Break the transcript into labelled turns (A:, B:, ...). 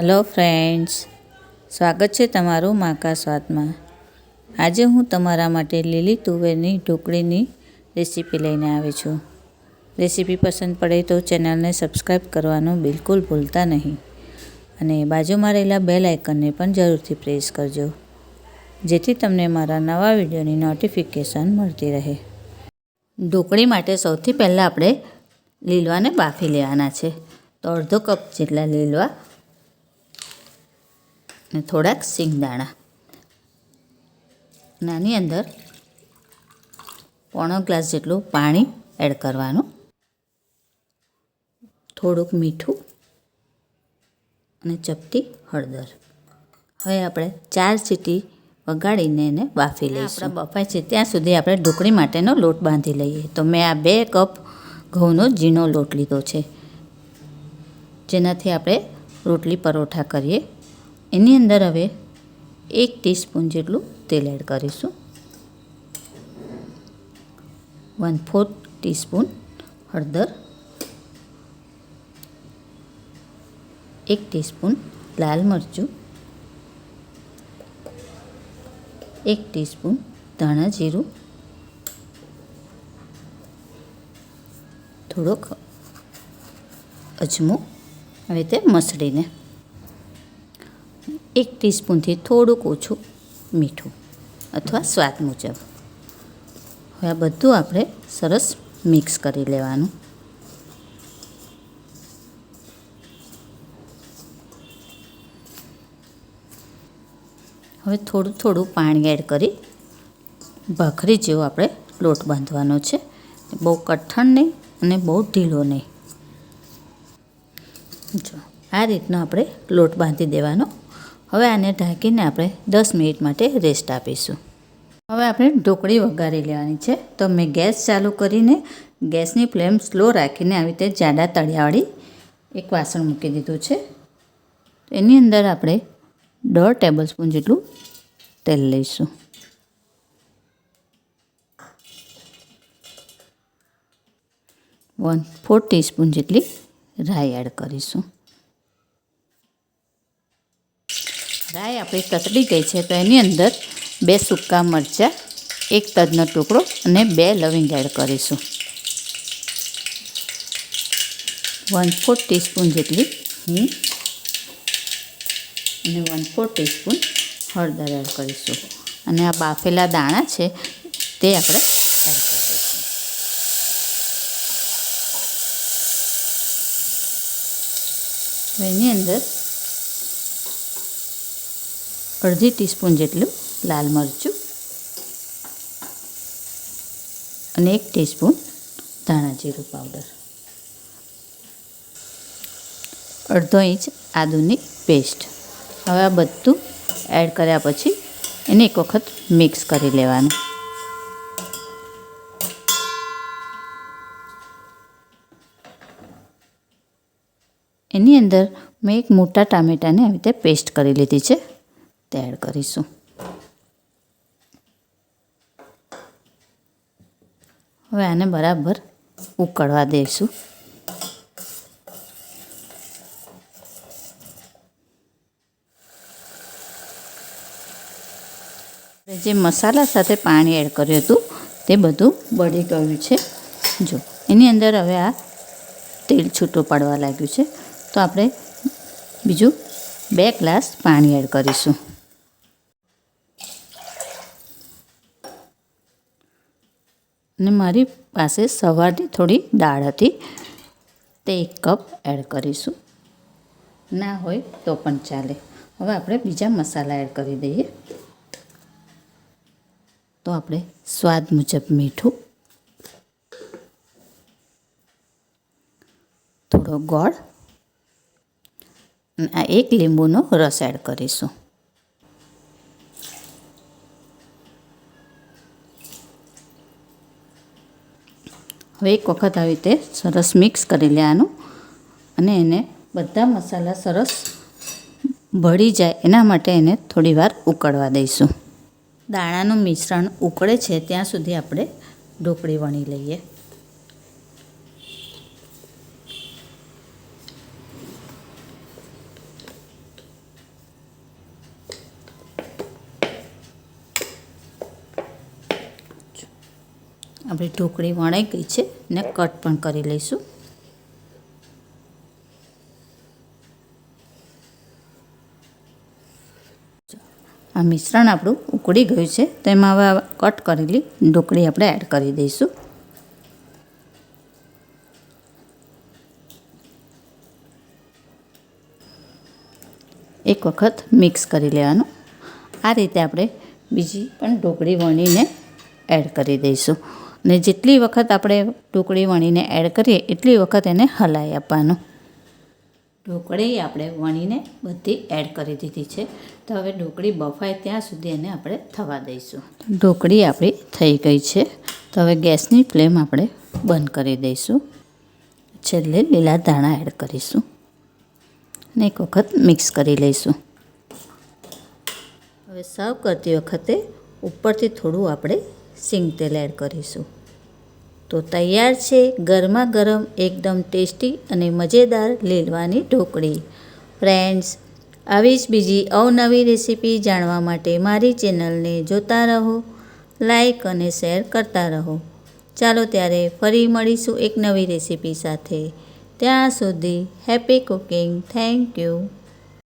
A: Hello friends, સ્વાગત છે તમારું માકા સ્વાદમાં. આજે હું તમારા માટે લીલી તુવેરની ઢોકળીની રેસીપી લઈને આવી છું. રેસીપી પસંદ પડે તો ચેનલને સબસ્ક્રાઈબ કરવાનું બિલકુલ ભૂલતા નહીં અને બાજુમાં રહેલા બેલ આઇકનને પણ જરૂરથી પ્રેસ કરજો, જેથી તમને મારા નવા વિડીયોની નોટિફિકેશન મળતી રહે. ઢોકળી માટે સૌથી પહેલાં આપણે લીલવાને બાફી લેવાના છે. તો અડધો કપ જેટલા લીલવા અને થોડાક સિંગદાણા. નાની અંદર પોણો ગ્લાસ જેટલું પાણી એડ કરવાનું. થોડુંક મીઠું અને ચપટી હળદર. હવે આપણે ચાર સીટી વગાડીને એને બાફી લઈશું આપણા બફાય છે ત્યાં સુધી આપણે ઢોકળી માટેનો લોટ બાંધી લઈએ. તો મેં આ બે કપ ઘઉંનો ઝીણો લોટ લીધો છે. જેનાથી આપણે રોટલી પરોઠા કરીએ. એની અંદર હવે એક ટીસ્પૂન જેટલું તેલ એડ કરીશું. વન ફોર્થ ટીસ્પૂન હળદર. એક ટીસ્પૂન લાલ મરચું. એક ટીસ્પૂન ધાણા જીરું. થોડોક અજમો. આવી રીતે મસળીને એક ટીસ્પૂનથી થોડુંક ઓછું મીઠું અથવા સ્વાદ મુજબ. હવે આ બધું આપણે સરસ મિક્સ કરી લેવાનું. હવે થોડું થોડું પાણી એડ કરી ભાખરી જેવો આપણે લોટ બાંધવાનો છે. બહુ કઠણ નહીં અને બહુ ઢીલો નહીં. જો, આ રીતનો આપણે લોટ બાંધી દેવાનો. હવે આને ઢાંકીને આપણે દસ મિનિટ માટે રેસ્ટ આપીશું. હવે આપણે ઢોકળી વઘારી લેવાની છે. તો મેં ગેસ ચાલુ કરીને ગેસની ફ્લેમ સ્લો રાખીને આવી રીતે જાડા તળિયાવાળી એક વાસણ મૂકી દીધું છે. એની અંદર આપણે દોઢ ટેબલ સ્પૂન જેટલું તેલ લઈશું. વન ફોર ટીસ્પૂન જેટલી રાઈ એડ કરીશું. રાઈ આપણી તતડી ગઈ છે તો એની અંદર બે સૂકા મરચાં, એક તજનો ટુકડો અને બે લવિંગ એડ કરીશું. વન ફોર્થ ટીસ્પૂન જેટલી હિંગ અને વન ફોર્થ ટીસ્પૂન હળદર એડ કરીશું. અને આ બાફેલા દાણા છે તે આપણે કરીશું. એની અંદર અડધી ટીસ્પૂન જેટલું લાલ મરચું અને એક ટીસ્પૂન ધાણા જીરું પાવડર અડધો ઇંચ આદુની પેસ્ટ હવે આ બધું એડ કર્યા પછી એને એક વખત મિક્સ કરી લેવાનું એની અંદર મેં એક મોટા ટામેટાને આવી રીતે પેસ્ટ કરી લીધી છે તે એડ કરીશું. હવે આને બરાબર ઉકળવા દઈશું. જે મસાલા સાથે પાણી એડ કર્યું હતું, તે બધું બળી ગયું છે. જો, એની અંદર હવે આ તેલ છૂટું પડવા લાગ્યું છે. તો આપણે બીજું બે ગ્લાસ પાણી એડ કરીશું. અને મારી પાસે સવારની થોડી દાળ હતી. તે એક કપ એડ કરીશું. ના હોય તો પણ ચાલે. હવે આપણે બીજા મસાલા એડ કરી દઈએ. તો આપણે સ્વાદ મુજબ મીઠું, થોડો ગોળ આ એક લીંબુનો રસ એડ કરીશું. હવે એક વખત આવી રીતે સરસ મિક્સ કરી લેવાનું અને એને બધા મસાલા સરસ ભળી જાય. એના માટે એને થોડી વાર ઉકળવા દઈશું. દાણાનું મિશ્રણ ઉકળે છે, ત્યાં સુધી આપણે ઢોકળી વણી લઈએ. આપણી ઢોકળી વણાઈ ગઈ છે ને કટ પણ કરી લઈશું. આ મિશ્રણ આપણું ઉકળી ગયું છે, તો એમાં હવે કટ કરેલી ઢોકળી આપણે એડ કરી દઈશું. એક વખત મિક્સ કરી લેવાનું. આ રીતે આપણે બીજી પણ ઢોકળી વણીને એડ કરી દઈશું. ને જેટલી વખત આપણે ઢોકળી વણીને એડ કરીએ, એટલી વખત એને હલાવી આપવાનું. ઢોકળી આપણે વણીને બધી એડ કરી દીધી છે. તો હવે ઢોકળી બફાય ત્યાં સુધી એને આપણે થવા દઈશું. ઢોકળી આપણી થઈ ગઈ છે. તો હવે ગેસની ફ્લેમ આપણે બંધ કરી દઈશું. છેલ્લે લીલા ધાણા એડ કરીશું. અને એક વખત મિક્સ કરી લઈશું. હવે સર્વ કરતી વખતે ઉપરથી થોડું આપણે સિંગ તેલ એડ કરીશું. તો તૈયાર છે ગરમા ગરમ એકદમ ટેસ્ટી અને મજેદાર લીલવાની ઢોકળી. ફ્રેન્ડ્સ આવી જ બીજી અવનવી રેસીપી જાણવા માટે મારી ચેનલને જોતા રહો, લાઈક અને શેર કરતા રહો. ચાલો ત્યારે ફરી મળીશું એક નવી રેસીપી સાથે. ત્યાં સુધી હેપી કુકિંગ. Thank you.